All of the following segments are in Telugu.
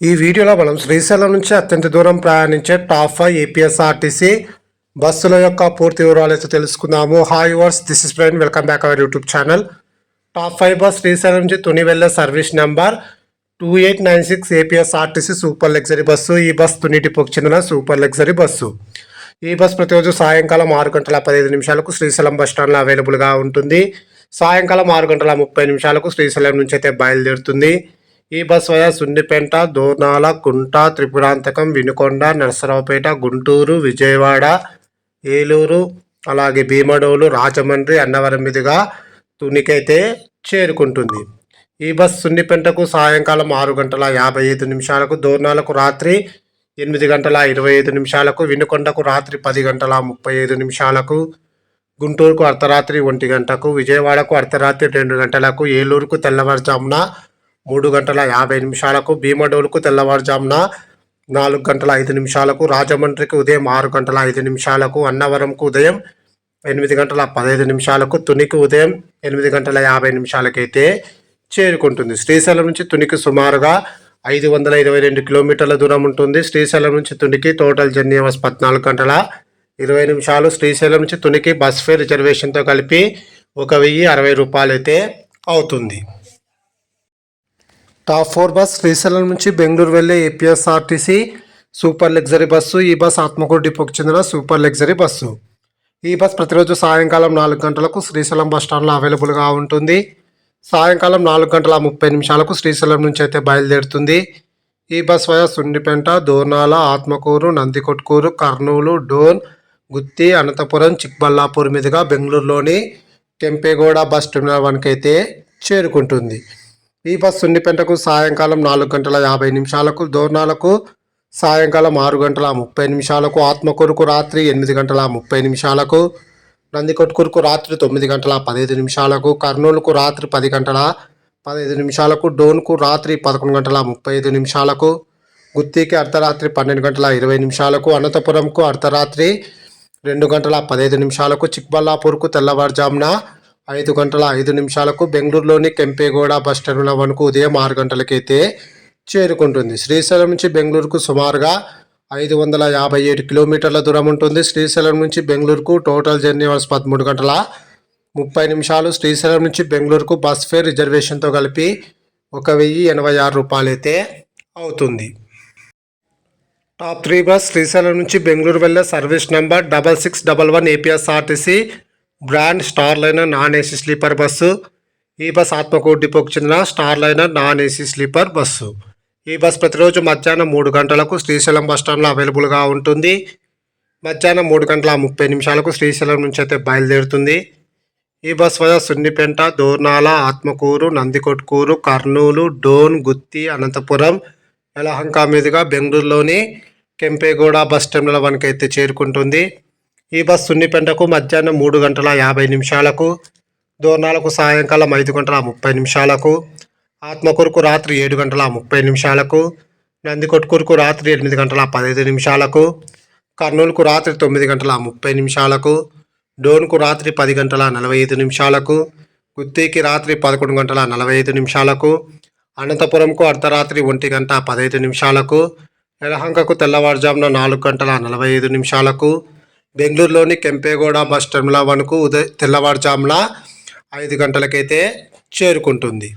ఈ వీడియోలో మనం శ్రీశైలం నుంచి అత్యంత దూరం ప్రయాణించే టాప్ ఫైవ్ ఏపీఎస్ఆర్టీసీ బస్సుల యొక్క పూర్తి వివరాలు అయితే తెలుసుకుందాము. Hi viewers this is brain welcome back our YouTube channel top five bus Srisailam నుంచి తుని వెళ్ళే service number two eight nine six APSRTC super luxury bus ఈ బస్ తుని డిపోకి చెందిన సూపర్ లగ్జరీ బస్సు ఈ బస్ ప్రతిరోజు సాయంకాలం ఆరు గంటల పదిహేను నిమిషాలకు శ్రీశైలం బస్ స్టాండ్లో అవైలబుల్గా ఉంటుంది. సాయంకాలం ఆరు గంటల ముప్పై నిమిషాలకు శ్రీశైలం నుంచి అయితే బయలుదేరుతుంది. ఈ బస్ వయా సున్నిపేంట దోర్నాల కుంట త్రిపురాంతకం వినుకొండ నరసరావుపేట గుంటూరు విజయవాడ ఏలూరు అలాగే భీమడోలు రాజమండ్రి అన్నవరం మీదుగా తునికైతే చేరుకుంటుంది. ఈ బస్ సున్నిపెంటకు సాయంకాలం ఆరు గంటల యాభై ఐదు నిమిషాలకు దోర్నాలకు రాత్రి ఎనిమిది గంటల ఇరవై ఐదు నిమిషాలకు వినుకొండకు రాత్రి పది గంటల ముప్పై ఐదు నిమిషాలకు గుంటూరుకు అర్ధరాత్రి ఒంటి గంటకు విజయవాడకు అర్ధరాత్రి రెండు గంటలకు ఏలూరుకు తెల్లవారుజామున మూడు గంటల యాభై నిమిషాలకు భీమడోలుకు తెల్లవారుజామున నాలుగు గంటల ఐదు నిమిషాలకు రాజమండ్రికి ఉదయం ఆరు గంటల ఐదు నిమిషాలకు అన్నవరంకు ఉదయం ఎనిమిది గంటల పదహైదు నిమిషాలకు తునికి ఉదయం ఎనిమిది గంటల యాభై నిమిషాలకైతే చేరుకుంటుంది. శ్రీశైలం నుంచి తునికి సుమారుగా ఐదు వందల ఇరవై రెండు కిలోమీటర్ల దూరం ఉంటుంది. శ్రీశైలం నుంచి తునికి టోటల్ జర్నీ అవర్స్ పద్నాలుగు గంటల ఇరవై నిమిషాలు. శ్రీశైలం నుంచి తునికి బస్ ఫేర్ రిజర్వేషన్తో కలిపి ఒక వెయ్యి అరవై రూపాయలు అయితే అవుతుంది. టాప్ ఫోర్ బస్ శ్రీశైలం నుంచి బెంగళూరు వెళ్ళే ఏపీఎస్ఆర్టీసీ సూపర్ లగ్జరీ బస్సు ఈ బస్ ఆత్మకూరు డిపోకి చెందిన సూపర్ లగ్జరీ బస్సు. ఈ బస్ ప్రతిరోజు సాయంకాలం నాలుగు గంటలకు శ్రీశైలం బస్ స్టాండ్లో అవైలబుల్గా ఉంటుంది. సాయంకాలం నాలుగు గంటల ముప్పై నిమిషాలకు శ్రీశైలం నుంచి అయితే బయలుదేరుతుంది. ఈ బస్ వయా సున్నిపెంట దోర్నాల ఆత్మకూరు నందికొట్కూరు కర్నూలు డోన్ గుత్తి అనంతపురం చిక్బల్లాపూర్ మీదుగా బెంగళూరులోని కెంపేగౌడ బస్ టెర్మినల్ వన్కి అయితే చేరుకుంటుంది. ఈ బస్ సున్నిపెంటకు సాయంకాలం నాలుగు గంటల యాభై నిమిషాలకు దోర్నాలకు సాయంకాలం ఆరు గంటల ముప్పై నిమిషాలకు ఆత్మకూరుకు రాత్రి ఎనిమిది గంటల ముప్పై నిమిషాలకు నందికొట్కూరుకు రాత్రి తొమ్మిది గంటల పదహైదు నిమిషాలకు కర్నూలుకు రాత్రి పది గంటల పదహైదు నిమిషాలకు డోన్కు రాత్రి పదకొండు గంటల ముప్పై ఐదు నిమిషాలకు గుత్తికి అర్ధరాత్రి పన్నెండు గంటల ఇరవై నిమిషాలకు అనంతపురంకు అర్ధరాత్రి రెండు గంటల పదహైదు నిమిషాలకు చిక్బల్లాపూర్కు తెల్లవారుజామున ఐదు గంటల ఐదు నిమిషాలకు బెంగళూరులోని కెంపేగౌడ బస్ టెర్మినల్ వన్కు ఉదయం ఆరు గంటలకైతే చేరుకుంటుంది. శ్రీశైలం నుంచి బెంగళూరుకు సుమారుగా ఐదు వందల యాభై ఏడు కిలోమీటర్ల దూరం ఉంటుంది. శ్రీశైలం నుంచి బెంగళూరుకు టోటల్ జర్నీ అవర్స్ పదమూడు గంటల ముప్పై నిమిషాలు. శ్రీశైలం నుంచి బెంగళూరుకు బస్ ఫేర్ రిజర్వేషన్తో కలిపి ఒక వెయ్యి ఎనభై ఆరు రూపాయలు అయితే అవుతుంది. టాప్ త్రీ బస్ శ్రీశైలం నుంచి బెంగళూరు వెళ్ళే service number double six double one APSRTC brand star liner non AC sleeper bus. ఈ బస్ ఆత్మకూరు డిపోకు చెందిన star liner non AC sleeper bus. ఈ బస్ ప్రతిరోజు మధ్యాహ్నం మూడు గంటలకు శ్రీశైలం బస్టాండ్లో అవైలబుల్గా ఉంటుంది. మధ్యాహ్నం మూడు గంటల ముప్పై నిమిషాలకు శ్రీశైలం నుంచి అయితే బయలుదేరుతుంది. ఈ బస్ వద్ద సున్నిపెంట దోర్నాల ఆత్మకూరు నందికొట్కూరు కర్నూలు డోన్ గుత్తి అనంతపురం యలహంక మీదుగా బెంగళూరులోని కెంపేగూడ బస్ టెర్మినల్ వన్కి అయితే చేరుకుంటుంది. ఈ బస్ సున్నిపెంటకు మధ్యాహ్నం మూడు గంటల యాభై నిమిషాలకు దోర్నాలకు సాయంకాలం ఐదు గంటల ముప్పై నిమిషాలకు ఆత్మకూరుకు రాత్రి ఏడు గంటల ముప్పై నిమిషాలకు నందికొట్కూరుకు రాత్రి ఎనిమిది గంటల పదహైదు నిమిషాలకు కర్నూలుకు రాత్రి తొమ్మిది గంటల ముప్పై నిమిషాలకు డోన్కు రాత్రి పది గంటల నలభై ఐదు నిమిషాలకు గుత్తికి రాత్రి పదకొండు గంటల నలభై ఐదు నిమిషాలకు అనంతపురంకు అర్ధరాత్రి ఒంటి గంట పదహైదు నిమిషాలకు యలహంకకు తెల్లవారుజామున నాలుగు గంటల నలభై ఐదు నిమిషాలకు బెంగళూరులోని కెంపేగౌడ బస్ టెర్మినల్ వన్కు ఉదయ తెల్లవారుజామున ఐదు గంటలకైతే చేరుకుంటుంది.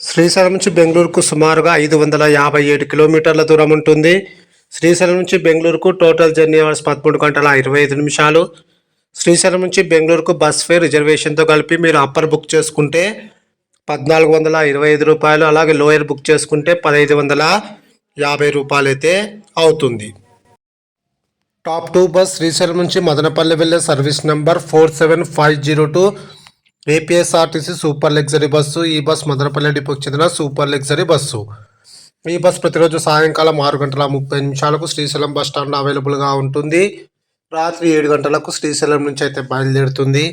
శ్రీశైలం నుంచి బెంగళూరుకు సుమారుగా ఐదు వందల యాభై ఏడు కిలోమీటర్ల దూరం ఉంటుంది. శ్రీశైలం నుంచి బెంగళూరుకు టోటల్ జర్నీ అవర్స్ పదమూడు గంటల ఇరవై ఐదు నిమిషాలు. శ్రీశైలం నుంచి బెంగళూరుకు బస్ ఫేర్ రిజర్వేషన్తో కలిపి మీరు అప్పర్ బుక్ చేసుకుంటే పద్నాలుగు వందల ఇరవై ఐదు రూపాయలు అలాగే లోయర్ బుక్ చేసుకుంటే పదహైదు వందల యాభై రూపాయలు అయితే అవుతుంది. టాప్ టూ బస్ శ్రీశైలం నుంచి మదనపల్లి వెళ్ళే service number four seven five zero two APSRTC super luxury bus ఈ బస్ మదనపల్లి డిపోకి చెందిన సూపర్ లగ్జరీ బస్సు ఈ బస్ ప్రతిరోజు సాయంకాలం ఆరు గంటల ముప్పై నిమిషాలకు శ్రీశైలం బస్ స్టాండ్ అవైలబుల్గా ఉంటుంది. రాత్రి ఏడు గంటలకు శ్రీశైలం నుంచి అయితే బయలుదేరుతుంది.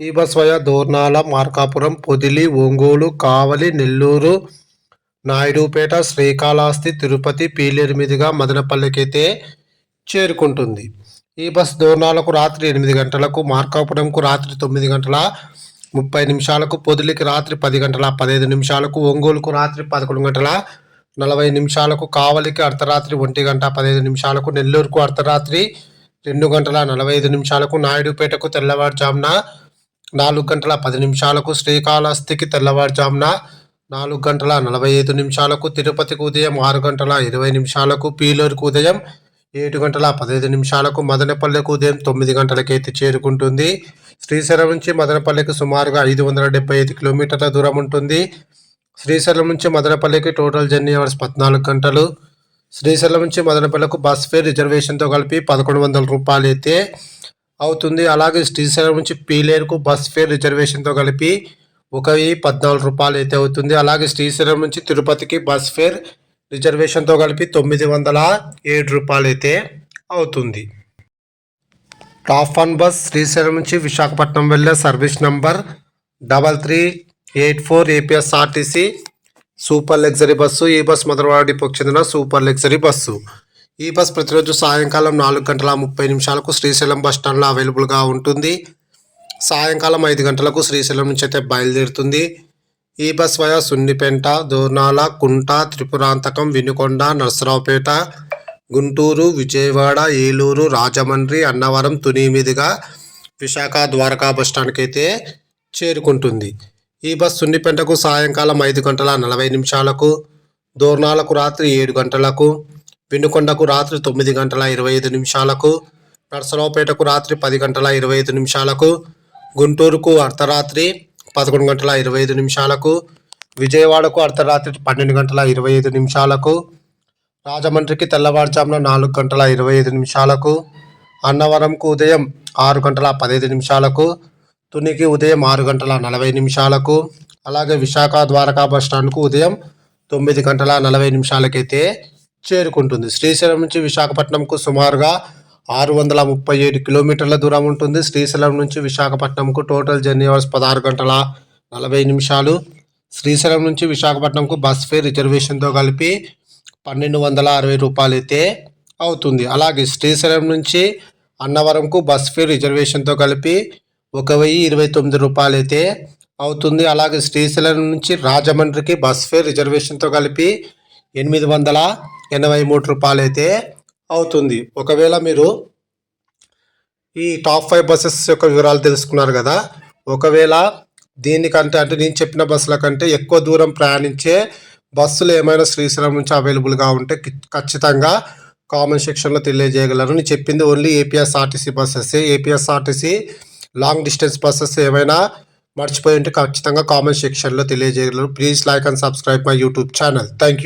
ఈ బస్ వయా దోర్నాల మార్కాపురం పొదిలి ఒంగోలు కావలి నెల్లూరు నాయుడుపేట శ్రీకాళహస్తి తిరుపతి పీలేరు మీదుగా మదనపల్లికి అయితే చేరుకుంటుంది. ఈ బస్ దోర్నాలకు రాత్రి ఎనిమిది గంటలకు మార్కాపురంకు రాత్రి తొమ్మిది గంటల ముప్పై నిమిషాలకు పొదిలికి రాత్రి పది గంటల పదహైదు నిమిషాలకు ఒంగోలుకు రాత్రి పదకొండు గంటల నలభై నిమిషాలకు కావలికి అర్ధరాత్రి ఒంటి గంట పదహైదు నిమిషాలకు నెల్లూరుకు అర్ధరాత్రి రెండు గంటల నలభై ఐదు నిమిషాలకు నాయుడుపేటకు తెల్లవారుజామున నాలుగు గంటల పది నిమిషాలకు శ్రీకాళహస్తికి తెల్లవారుజామున నాలుగు గంటల నలభై ఐదు నిమిషాలకు తిరుపతికి ఉదయం ఆరు గంటల ఇరవై నిమిషాలకు పీలూరుకు ఉదయం ఏడు గంటల పదహైదు నిమిషాలకు మదనపల్లెకు ఉదయం తొమ్మిది గంటలకైతే చేరుకుంటుంది. శ్రీశైలం నుంచి మదనపల్లెకి సుమారుగా ఐదు వందల డెబ్బై ఐదు కిలోమీటర్ల దూరం ఉంటుంది. శ్రీశైలం నుంచి మదనపల్లికి టోటల్ జర్నీ అవర్స్ పద్నాలుగు గంటలు. శ్రీశైలం నుంచి మదనపల్లెకు బస్ ఫేర్ రిజర్వేషన్తో కలిపి పదకొండు వందల రూపాయలు అయితే అవుతుంది. అలాగే శ్రీశైలం నుంచి పీలేరుకు బస్ ఫేర్ రిజర్వేషన్తో కలిపి ఒక వెయ్యి పద్నాలుగు రూపాయలు అయితే అవుతుంది. అలాగే శ్రీశైలం నుంచి తిరుపతికి బస్ ఫేర్ రిజర్వేషన్తో కలిపి తొమ్మిది వందల ఏడు రూపాయలు అయితే అవుతుంది. టాప్ వన్ బస్ శ్రీశైలం నుంచి విశాఖపట్నం వెళ్ళే service number double three eight four APSRTC super luxury bus. ఈ బస్ మధురవాడ డిపోకి చెందిన సూపర్ లగ్జరీ బస్సు. ఈ బస్ ప్రతిరోజు సాయంకాలం నాలుగు గంటల ముప్పై నిమిషాలకు శ్రీశైలం బస్ స్టాండ్లో అవైలబుల్గా ఉంటుంది. సాయంకాలం ఐదు గంటలకు శ్రీశైలం నుంచి అయితే బయలుదేరుతుంది. ఈ బస్ సున్నిపెంట దోర్నాల కుంట త్రిపురాంతకం వినుకొండ నరసరావుపేట గుంటూరు విజయవాడ ఏలూరు రాజమండ్రి అన్నవరం తుని మీదుగా విశాఖ ద్వారకా బస్టాండ్కి అయితే చేరుకుంటుంది. ఈ బస్ సున్నిపెంటకు సాయంకాలం ఐదు గంటల నలభై నిమిషాలకు దోర్నాలకు రాత్రి ఏడు గంటలకు వినుకొండకు రాత్రి తొమ్మిది గంటల ఇరవై ఐదు నిమిషాలకు నరసరావుపేటకు రాత్రి పది గంటల ఇరవై ఐదు నిమిషాలకు గుంటూరుకు అర్ధరాత్రి పదకొండు గంటల ఇరవై ఐదు నిమిషాలకు విజయవాడకు అర్ధరాత్రి పన్నెండు గంటల ఇరవై ఐదు నిమిషాలకు రాజమండ్రికి తెల్లవారుజామున నాలుగు గంటల ఇరవై ఐదు నిమిషాలకు అన్నవరంకు ఉదయం ఆరు గంటల పదహైదు నిమిషాలకు తునికి ఉదయం ఆరు గంటల నలభై నిమిషాలకు అలాగే విశాఖ ద్వారకా బస్ స్టాండ్కు ఉదయం తొమ్మిది గంటల నలభై నిమిషాలకైతే చేరుకుంటుంది. శ్రీశైలం నుంచి విశాఖపట్నంకు సుమారుగా ఆరు వందల ముప్పై ఏడు కిలోమీటర్ల దూరం ఉంటుంది. శ్రీశైలం నుంచి విశాఖపట్నంకు టోటల్ జర్నీ అవర్స్ పదహారు గంటల నలభై నిమిషాలు. శ్రీశైలం నుంచి విశాఖపట్నంకు బస్ ఫేర్ రిజర్వేషన్తో కలిపి పన్నెండు వందల అరవై రూపాయలు అయితే అవుతుంది. అలాగే శ్రీశైలం నుంచి అన్నవరంకు బస్ ఫేర్ రిజర్వేషన్తో కలిపి ఒక వెయ్యి ఇరవై తొమ్మిది రూపాయలు అయితే అవుతుంది. అలాగే శ్రీశైలం నుంచి రాజమండ్రికి బస్ ఫేర్ రిజర్వేషన్తో కలిపి ఎనిమిది వందల ఎనభై మూడు రూపాయలు అయితే అవుతుంది. ఒకవేళ మీరు ఈ టాప్ ఫైవ్ బస్సెస్ యొక్క వివరాలు తెలుసుకున్నారు కదా ఒకవేళ దీనికంటే అంటే నేను చెప్పిన బస్సుల కంటే ఎక్కువ దూరం ప్రయాణించే బస్సులు ఏమైనా శ్రీశైలం నుంచి అవైలబుల్గా ఉంటే ఖచ్చితంగా కామెంట్ సెక్షన్లో తెలియజేయగలరు నేను చెప్పింది only APSRTC buses APSRTC long distance buses ఏమైనా మర్చిపోయి ఉంటే ఖచ్చితంగా కామెంట్ సెక్షన్లో తెలియజేయగలరు please like and subscribe my YouTube channel thank you